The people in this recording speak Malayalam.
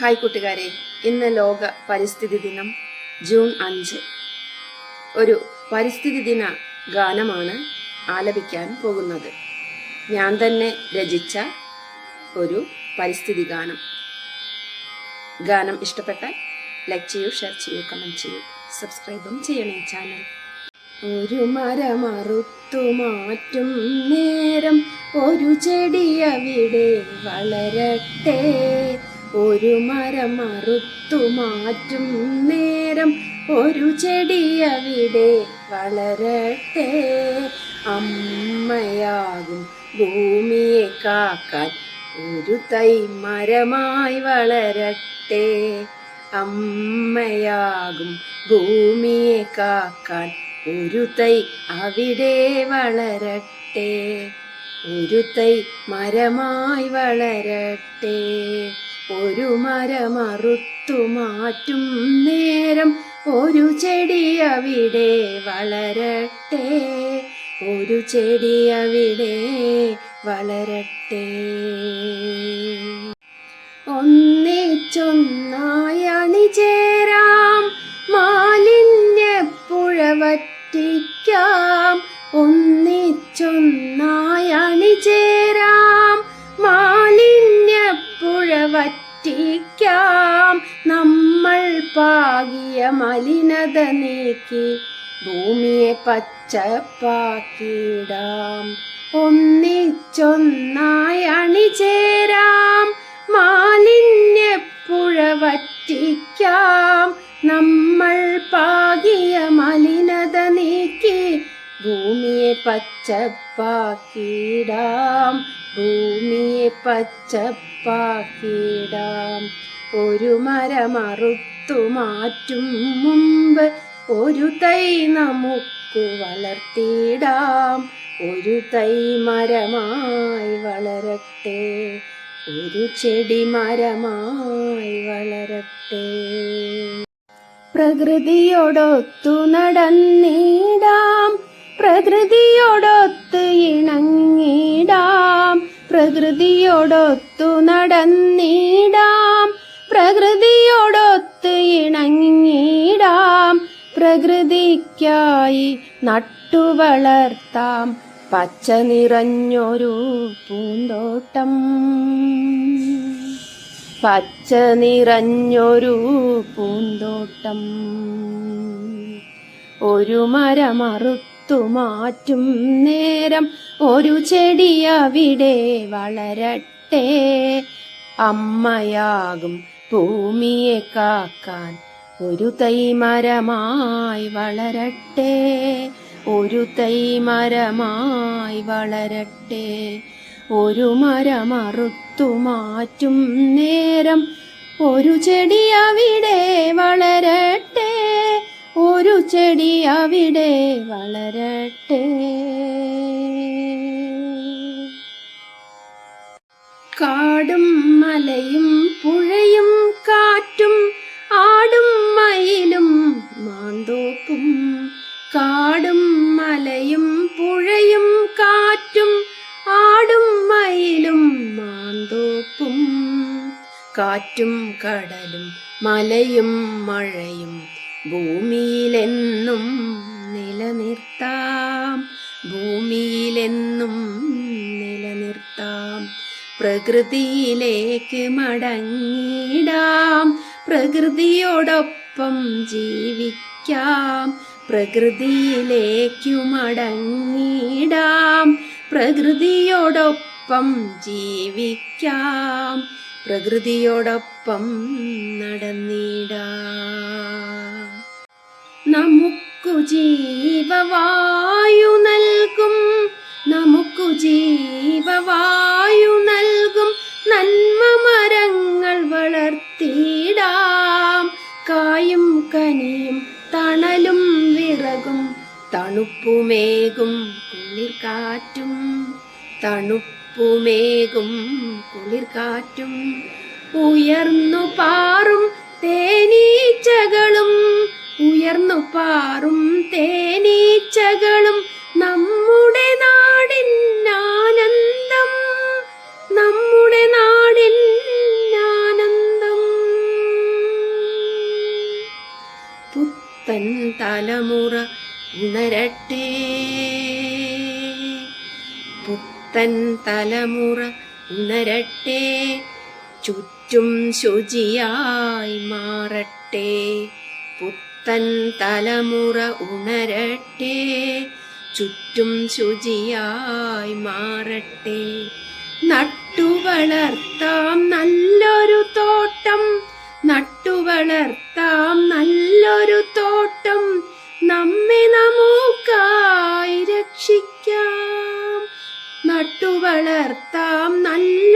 ഹായ് കൂട്ടുകാരെ. ഇന്ന് ലോക പരിസ്ഥിതി ദിനം ജൂൺ അഞ്ച്. ഒരു പരിസ്ഥിതി ദിന ഗാനമാണ് ആലപിക്കാൻ പോകുന്നത്. ഞാൻ തന്നെ രചിച്ച ഒരു പരിസ്ഥിതി ഗാനം. ഗാനം ഇഷ്ടപ്പെട്ടാൽ ലൈക്ക് ചെയ്യൂ ഷെയർ ചെയ്യൂ കമന്റ് ചെയ്യൂ സബ്സ്ക്രൈബും ചെയ്യണേ ചാനൽ. ഒരു മരമറുത്തു മാറ്റും നേരം ഒരു ചെടി അവിടെ വളരട്ടെ. ഒരു മരം അറുത്തു മാറ്റും നേരം ഒരു ചെടി അവിടെ വളരട്ടെ. അമ്മയാകും ഭൂമിയെ കാക്കാൻ ഒരു തൈ മരമായി വളരട്ടെ. അമ്മയാകും ഭൂമിയെ കാക്കാൻ ഒരു തൈ അവിടെ വളരട്ടെ. ഒരു തൈ മരമായി വളരട്ടെ. ഒരു മരമറുത്തു മാറ്റും നേരം ഒരു ചെടി അവിടെ വളരട്ടെ ഒരു ചെടി അവിടെ വളരട്ടെ. ഒന്നിച്ചൊന്നായി വറ്റിക്കാം നമ്മൾ പാകിയ മലിനത നീക്കി ഭൂമിയെ പച്ചപ്പാക്കിടാം ഒന്നിച്ചൊന്നായി അണിചേരാം പച്ചപ്പാക്കിടാം. ഭൂമിയെ പച്ചപ്പാക്കിടാം. ഒരു മരമറുത്തു മാറ്റും മുമ്പ് ഒരു തൈ നമുക്ക് വളർത്തിയിടാം. ഒരു തൈ മരമായി വളരട്ടെ. ഒരു ചെടി മരമായി വളരട്ടെ. പ്രകൃതിയോടൊത്തു നടന്നിടാം. പ്രകൃതിയോടൊത്ത് ഇണങ്ങിടാം. പ്രകൃതിയോടൊത്തു നടന്നിടാം. പ്രകൃതിയോടൊത്ത് ഇണങ്ങിടാം. പ്രകൃതിക്കായി നട്ടുവളർത്താം. പച്ച നിറഞ്ഞൊരു പൂന്തോട്ടം. പച്ച നിറഞ്ഞൊരു പൂന്തോട്ടം. ഒരു മരമറുത്തു മാറ്റും നേരം. ഒരു ചെടി അവിടെ വളരട്ടെ. അമ്മയാകും ഭൂമിയെ കാക്കാൻ. ഒരു തൈമരമായി വളരട്ടെ. ഒരു തൈമരമായി വളരട്ടെ. ഒരു മരമറുത്തു മാറ്റും നേരം. ഒരു ചെടി അവിടെ വളരട്ടെ. ഒരു ചെടി അവിടെ വളരട്ടെ. കാടും മലയും പുഴയും കാറ്റും ആടും മയിലും മാന്തോപ്പും. കാടും മലയും പുഴയും കാറ്റും ആടും മയിലും മാന്തോപ്പും. കാറ്റും കടലും മലയും മഴയും ഭൂമിയിലെന്നും നിലനിർത്താം. ഭൂമിയിലെന്നും നിലനിർത്താം. പ്രകൃതിയിലേക്ക് മടങ്ങിടാം പ്രകൃതിയോടൊപ്പം ജീവിക്കാം. പ്രകൃതിയിലേക്കു മടങ്ങിടാം പ്രകൃതിയോടൊപ്പം ജീവിക്കാം. പ്രകൃതിയോടൊപ്പം നടന്നിടാം. നമുക്കു ജീവവായു നൽകും. നമുക്കു ജീവവായു നൽകും. നന്മ മരങ്ങൾ വളർത്തിയിടാം. കായും കനിയും തണലും വിറകും. തണുപ്പുമേകും കുളിർക്കാറ്റും തണുപ്പുമേകും കുളിർക്കാറ്റും ഉയർന്നു പാറും തേനീച്ചകളും തേനീച്ചകളും നമ്മുടെ നാടിൻ ആനന്ദം നമ്മുടെ നാടിൻ ആനന്ദം. പുത്തൻ തലമുറ ഉണരട്ടെ. പുത്തൻ തലമുറ ഉണരട്ടെ. ചുറ്റും ശുചിയായി മാറട്ടെ. പുത്തൻ തലമുറ ഉണരട്ടെ ചുറ്റും ശുചിയായി മാറട്ടെ. നട്ടുവളർത്താം നല്ലൊരു തോട്ടം നട്ടുവളർത്താം നല്ലൊരു തോട്ടം. നമ്മെ നമുക്കായി രക്ഷിക്കാം. നട്ടുവളർത്താം വളർത്താം തോട്ടം